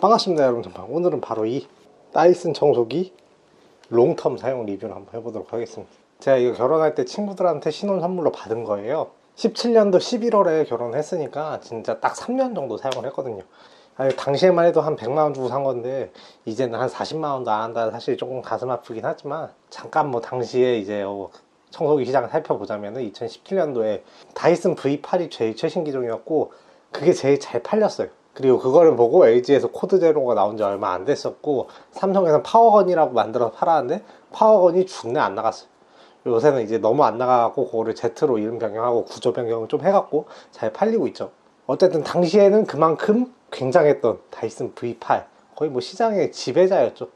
반갑습니다 여러분. 오늘은 바로 이 다이슨 청소기 롱텀 사용 리뷰를 한번 해보도록 하겠습니다. 제가 이거 결혼할 때 친구들한테 신혼 선물로 받은 거예요. 17년도 11월에 결혼했으니까 진짜 딱 3년 정도 사용을 했거든요. 아니, 당시에만 해도 한 100만원 주고 산 건데 이제는 한 40만원도 안 한다 사실 조금 가슴 아프긴 하지만 잠깐 뭐 당시에 이제 어, 청소기 시장을 살펴보자면은 2017년도에 다이슨 V8이 제일 최신 기종이었고 그게 제일 잘 팔렸어요 그리고 그거를 보고 LG에서 코드 제로가 나온 지 얼마 안 됐었고 삼성에서 파워건이라고 만들어서 팔았는데 파워건이 죽내 안 나갔어요. 요새는 이제 너무 안 나가고 그거를 Z로 이름 변경하고 구조 변경을 좀 해갖고 잘 팔리고 있죠. 어쨌든 당시에는 그만큼 굉장했던 다이슨 V8 거의 뭐 시장의 지배자였죠.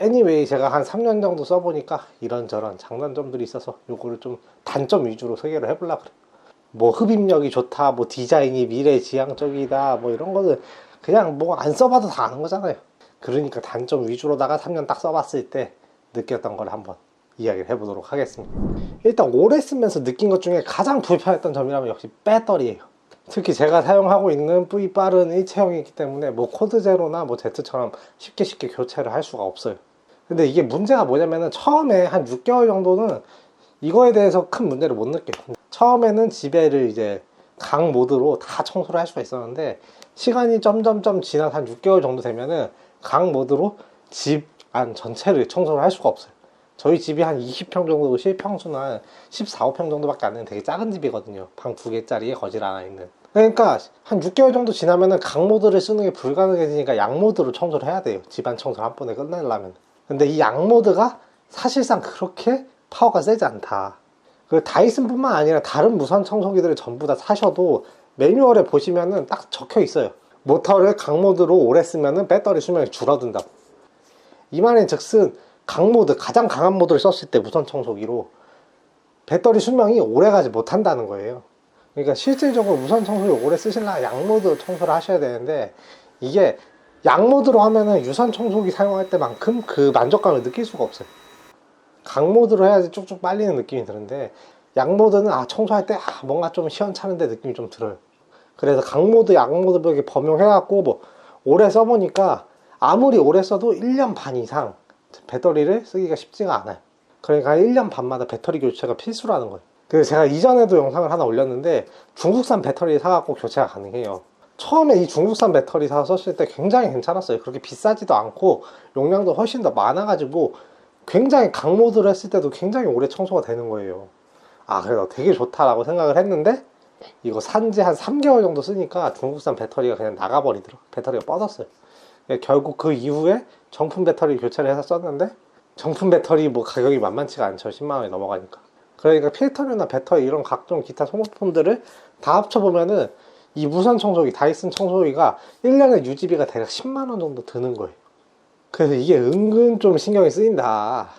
Anyway 제가 한 3년 정도 써보니까 이런저런 장단점들이 있어서 요거를 좀 단점 위주로 소개를 해보려고 그래요 뭐 흡입력이 좋다, 뭐 디자인이 미래지향적이다, 뭐 이런 거는 그냥 뭐 안 써봐도 다 아는 거잖아요. 그러니까 단점 위주로다가 3년 딱 써봤을 때 느꼈던 걸 한번 이야기를 해보도록 하겠습니다. 일단 오래 쓰면서 느낀 것 중에 가장 불편했던 점이라면 역시 배터리예요. 특히 제가 사용하고 있는 V 빠른 일체형이기 때문에 뭐 코드 제로나 뭐 Z처럼 쉽게 쉽게 교체를 할 수가 없어요. 근데 이게 문제가 뭐냐면은 처음에 한 6개월 정도는 이거에 대해서 큰 문제를 못 느껴요. 처음에는 지배를 이제 강 모드로 다 청소를 할 수가 있었는데 시간이 점점점 지나서 한 6개월 정도 되면은 강 모드로 집 안 전체를 청소를 할 수가 없어요. 저희 집이 한 20평 정도 실평수는 한 14, 5평 정도밖에 안 되는 되게 작은 집이거든요. 방 두 개짜리에 거실 하나 있는. 그러니까 한 6개월 정도 지나면은 강 모드를 쓰는 게 불가능해지니까 양 모드로 청소를 해야 돼요. 집안 청소를 한 번에 끝내려면. 근데 이 양 모드가 사실상 그렇게 파워가 세지 않다. 그 다이슨뿐만 아니라 다른 무선 청소기들을 전부 다 사셔도 매뉴얼에 보시면은 딱 적혀 있어요. 모터를 강모드로 오래 쓰면은 배터리 수명이 줄어든다고. 이 말인 즉슨 강모드, 가장 강한 모드를 썼을 때 무선 청소기로 배터리 수명이 오래 가지 못한다는 거예요. 그러니까 실질적으로 무선 청소기 오래 쓰시려면 양모드 청소를 하셔야 되는데 이게 양모드로 하면은 유선 청소기 사용할 때만큼 그 만족감을 느낄 수가 없어요. 강모드로 해야지 쭉쭉 빨리는 느낌이 드는데 양모드는 아 청소할 때 아, 뭔가 좀 시원찮은데 느낌이 좀 들어요. 그래서 강모드 양모드 범용해갖고 뭐 오래 써보니까 아무리 오래 써도 1년 반 이상 배터리를 쓰기가 쉽지가 않아요. 그러니까 1년 반마다 배터리 교체가 필수라는 거예요. 그래서 제가 이전에도 영상을 하나 올렸는데 중국산 배터리 사갖고 교체가 가능해요. 처음에 이 중국산 배터리 사서 썼을 때 굉장히 괜찮았어요. 그렇게 비싸지도 않고 용량도 훨씬 더 많아가지고 굉장히 강모드를 했을 때도 굉장히 오래 청소가 되는 거예요. 아 그래서 되게 좋다라고 생각을 했는데 이거 산지 한 3개월 정도 쓰니까 중국산 배터리가 그냥 나가버리더라고 배터리가 뻗었어요. 결국 그 이후에 정품 배터리 교체를 해서 썼는데 정품 배터리 뭐 가격이 만만치가 않죠. 10만 원이 넘어가니까. 그러니까 필터류나 배터리 이런 각종 기타 소모품들을 다 합쳐보면은 이 무선 청소기 다이슨 청소기가 1년에 유지비가 대략 10만 원 정도 드는 거예요 그래서 이게 은근 좀 신경이 쓰인다.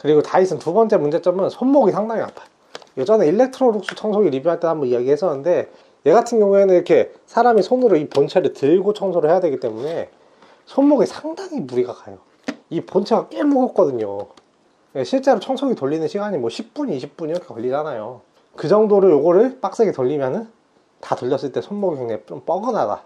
그리고 다이슨 두 번째 문제점은 손목이 상당히 아파요. 예전에 일렉트로룩스 청소기 리뷰할 때 한번 이야기 했었는데 얘 같은 경우에는 이렇게 사람이 손으로 이 본체를 들고 청소를 해야 되기 때문에 손목에 상당히 무리가 가요. 이 본체가 꽤 무겁거든요. 예, 실제로 청소기 돌리는 시간이 뭐 10분, 20분 이렇게 걸리잖아요. 그 정도로 요거를 빡세게 돌리면은 다 돌렸을 때 손목이 굉장히 좀 뻐근하다.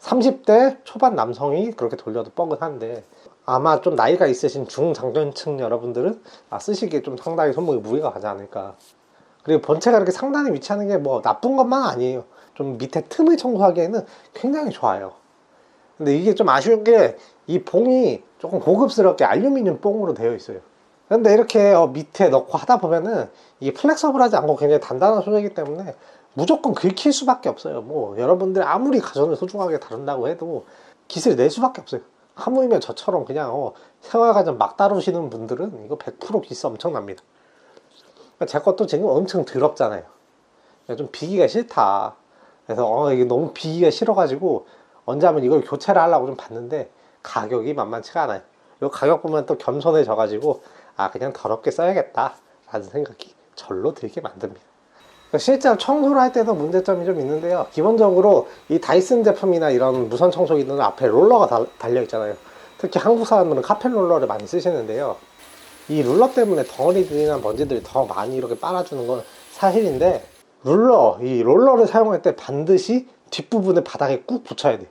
30대 초반 남성이 그렇게 돌려도 뻐근한데 아마 좀 나이가 있으신 중장년층 여러분들은 아, 쓰시기에 좀 상당히 손목에 무리가 가지 않을까. 그리고 본체가 이렇게 상단에 위치하는 게 뭐 나쁜 것만 아니에요. 좀 밑에 틈을 청소하기에는 굉장히 좋아요. 근데 이게 좀 아쉬운 게 이 봉이 조금 고급스럽게 알루미늄 봉으로 되어 있어요. 근데 이렇게 어, 밑에 넣고 하다 보면은 이게 플렉서블하지 않고 굉장히 단단한 소재이기 때문에 무조건 긁힐 수밖에 없어요. 뭐 여러분들 아무리 가전을 소중하게 다룬다고 해도 기술 낼 수밖에 없어요. 하물며 저처럼 그냥 어, 생활가전 막 다루시는 분들은 이거 100% 기스 엄청납니다. 그러니까 제 것도 지금 엄청 더럽잖아요. 좀 비기가 싫다. 그래서 어, 이게 너무 비기가 싫어가지고 언제 하면 이걸 교체를 하려고 좀 봤는데 가격이 만만치가 않아요. 이 가격 보면 또 겸손해져가지고 아 그냥 더럽게 써야겠다 라는 생각이 절로 들게 만듭니다. 그러니까 실제로 청소를 할 때도 문제점이 좀 있는데요. 기본적으로 이 다이슨 제품이나 이런 무선 청소기들은 앞에 롤러가 달려 있잖아요. 특히 한국 사람들은 카펫 롤러를 많이 쓰시는데요. 이 룰러 때문에 덩어리들이나 먼지들이 더 많이 이렇게 빨아주는 건 사실인데 룰러, 이 롤러를 사용할 때 반드시 뒷부분에 바닥에 꾹 붙여야 돼요.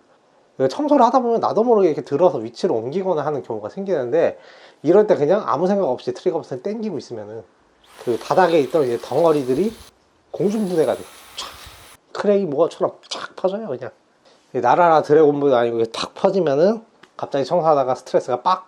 청소를 하다 보면 나도 모르게 이렇게 들어서 위치를 옮기거나 하는 경우가 생기는데 이럴 때 그냥 아무 생각 없이 트리거 버튼을 당기고 있으면은 그 바닥에 있던 이제 덩어리들이 공중분해가 돼. 촥! 크랙이 뭐가처럼 쫙 퍼져요 그냥. 나라라 드래곤볼도 아니고 탁 퍼지면은 갑자기 청소하다가 스트레스가 빡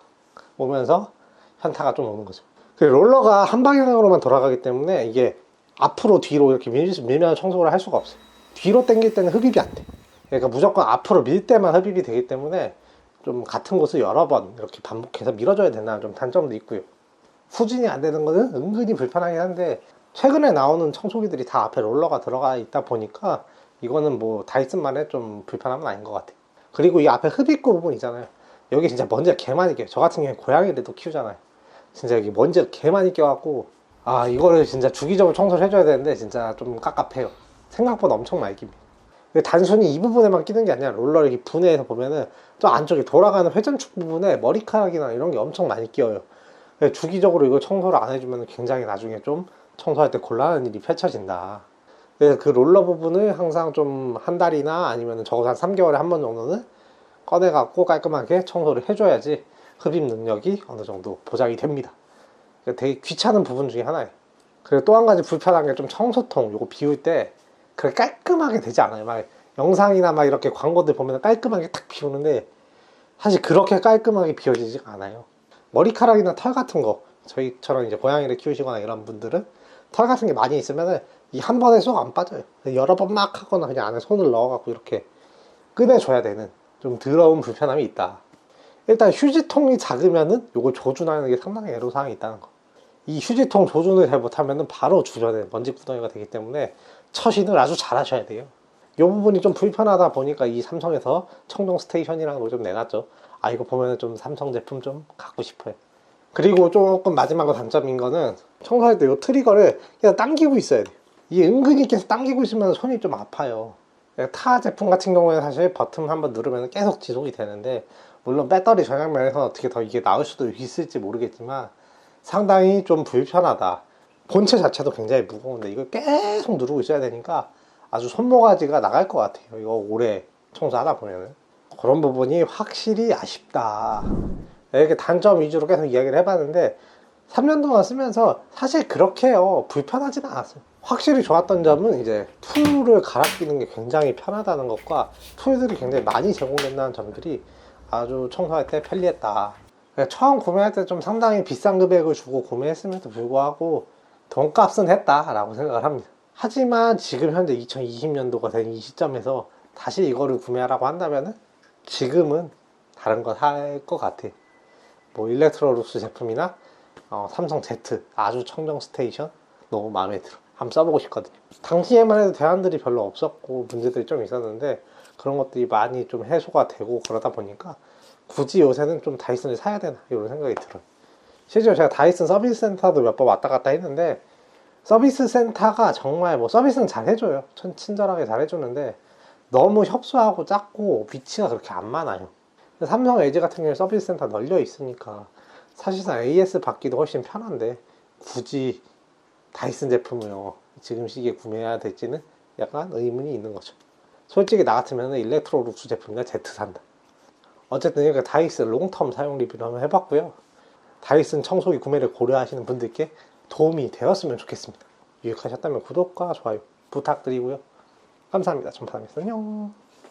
오면서 현타가 좀 오는 거죠. 그 롤러가 한 방향으로만 돌아가기 때문에 이게 앞으로 뒤로 이렇게 밀, 밀면 청소를 할 수가 없어요. 뒤로 당길 때는 흡입이 안 돼. 그러니까 무조건 앞으로 밀 때만 흡입이 되기 때문에 좀 같은 곳을 여러 번 이렇게 반복해서 밀어줘야 된다는 좀 단점도 있고요. 후진이 안 되는 거는 은근히 불편하긴 한데 최근에 나오는 청소기들이 다 앞에 롤러가 들어가 있다 보니까 이거는 뭐 다이슨만의 좀 불편함은 아닌 것 같아요. 그리고 이 앞에 흡입구 부분 있잖아요. 여기 진짜 먼지가 개 많이 껴요. 저 같은 경우에 고양이들도 키우잖아요. 진짜 여기 먼지가 개 많이 껴갖고 아 이거를 진짜 주기적으로 청소를 해줘야 되는데 진짜 좀 깝깝해요. 생각보다 엄청 많이. 근데 단순히 이 부분에만 끼는 게 아니라 롤러를 이렇게 분해해서 보면은 또 안쪽에 돌아가는 회전축 부분에 머리카락이나 이런 게 엄청 많이 끼어요. 주기적으로 이걸 청소를 안 해주면 굉장히 나중에 좀 청소할 때 곤란한 일이 펼쳐진다. 그래서 그 롤러 부분을 항상 좀 한 달이나 아니면 적어도 한 3개월에 한 번 정도는 꺼내갖고 깔끔하게 청소를 해줘야지 흡입 능력이 어느 정도 보장이 됩니다. 되게 귀찮은 부분 중에 하나예요. 그리고 또 한 가지 불편한 게 좀 청소통 요거 비울 때 그렇게 깔끔하게 되지 않아요. 막 영상이나 막 이렇게 광고들 보면 깔끔하게 탁 비우는데 사실 그렇게 깔끔하게 비워지지 않아요. 머리카락이나 털 같은 거 저희처럼 이제 고양이를 키우시거나 이런 분들은 털 같은 게 많이 있으면은 이 한 번에 쏙 안 빠져요. 여러 번 막 하거나 그냥 안에 손을 넣어갖고 이렇게 꺼내줘야 되는 좀 더러운 불편함이 있다. 일단 휴지통이 작으면은 요걸 조준하는 게 상당히 애로사항이 있다는 거. 이 휴지통 조준을 잘 못하면은 바로 주변에 먼지 구덩이가 되기 때문에 처신을 아주 잘 하셔야 돼요. 이 부분이 좀 불편하다 보니까 이 삼성에서 청정 스테이션이라는 걸 좀 내놨죠. 아 이거 보면은 좀 삼성 제품 좀 갖고 싶어요. 그리고 조금 마지막으로 단점인 거는 청소할 때 이 트리거를 그냥 당기고 있어야 돼요. 이 은근히 계속 당기고 있으면 손이 좀 아파요. 타 제품 같은 경우에 사실 버튼 한번 누르면 계속 지속이 되는데 물론 배터리 전향 면에서 어떻게 더 이게 나을 수도 있을지 모르겠지만 상당히 좀 불편하다. 본체 자체도 굉장히 무거운데 이걸 계속 누르고 있어야 되니까 아주 손모가지가 나갈 것 같아요. 이거 오래 청소하다 보면은 그런 부분이 확실히 아쉽다. 이렇게 단점 위주로 계속 이야기를 해봤는데 3년 동안 쓰면서 사실 그렇게요 불편하지는 않았어요. 확실히 좋았던 점은 이제 툴을 갈아 끼는 게 굉장히 편하다는 것과 툴들이 굉장히 많이 제공된다는 점들이 아주 청소할 때 편리했다. 그러니까 처음 구매할 때 좀 상당히 비싼 금액을 주고 구매했음에도 불구하고 돈값은 했다라고 생각을 합니다. 하지만 지금 현재 2020년도가 된 이 시점에서 다시 이거를 구매하라고 한다면은 지금은 다른 거 살 것 같아. 뭐 일렉트로룩스 제품이나 어, 삼성 Z 아주 청정 스테이션 너무 마음에 들어. 한번 써보고 싶거든요. 당시에만 해도 대안들이 별로 없었고 문제들이 좀 있었는데 그런 것들이 많이 좀 해소가 되고 그러다 보니까 굳이 요새는 좀 다이슨을 사야 되나 이런 생각이 들어요. 실제로 제가 다이슨 서비스 센터도 몇 번 왔다 갔다 했는데 서비스 센터가 정말 뭐 서비스는 잘 해줘요. 친- 친절하게 잘 해주는데 너무 협소하고 작고 위치가 그렇게 안 많아요. 삼성 LG 같은 경우에 서비스 센터 널려 있으니까 사실상 AS 받기도 훨씬 편한데 굳이 다이슨 제품을요 지금 시기에 구매해야 될지는 약간 의문이 있는 거죠. 솔직히 나 같으면 일렉트로룩스 제품이나 Z 산다. 어쨌든 이렇게 다이슨 롱텀 사용 리뷰를 한번 해봤고요. 다이슨 청소기 구매를 고려하시는 분들께 도움이 되었으면 좋겠습니다. 유익하셨다면 구독과 좋아요 부탁드리고요. 감사합니다. 전파담이었 안녕.